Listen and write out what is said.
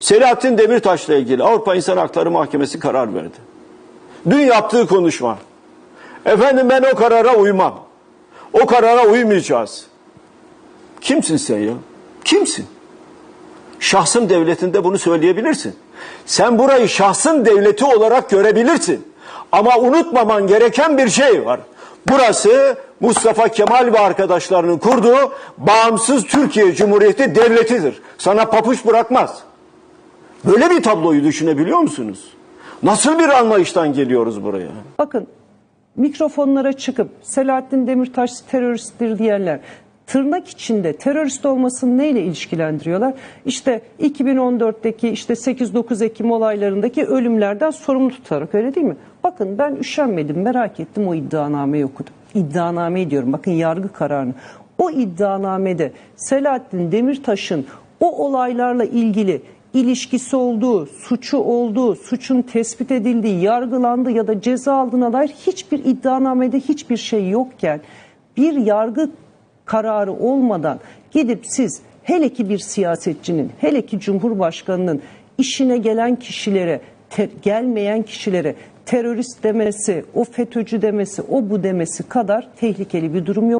Selahattin Demirtaş'la ilgili Avrupa İnsan Hakları Mahkemesi karar verdi. Dün yaptığı konuşma. Efendim ben o karara uymam. O karara uymayacağız. Kimsin sen ya? Kimsin? Şahsın devletinde bunu söyleyebilirsin. Sen burayı şahsın devleti olarak görebilirsin. Ama unutmaman gereken bir şey var. Burası Mustafa Kemal ve arkadaşlarının kurduğu bağımsız Türkiye Cumhuriyeti devletidir. Sana papuç bırakmaz. Böyle bir tabloyu düşünebiliyor musunuz? Nasıl bir anlayıştan geliyoruz buraya? Bakın mikrofonlara çıkıp Selahattin Demirtaş teröristtir diyenler tırnak içinde terörist olmasını neyle ilişkilendiriyorlar? İşte 2014'teki işte 8-9 Ekim olaylarındaki ölümlerden sorumlu tutarak öyle değil mi? Bakın ben üşenmedim merak ettim o iddianameyi okudum. İddianameyi diyorum bakın yargı kararını. O iddianamede Selahattin Demirtaş'ın o olaylarla ilgili ilişkisi olduğu, suçu olduğu, suçun tespit edildiği, yargılandığı ya da ceza aldığına dair hiçbir iddianamede hiçbir şey yokken bir yargı kararı olmadan gidip siz hele ki bir siyasetçinin, hele ki cumhurbaşkanının işine gelen kişilere, te- gelmeyen kişilere terörist demesi, o FETÖ'cü demesi, o bu demesi kadar tehlikeli bir durum yok.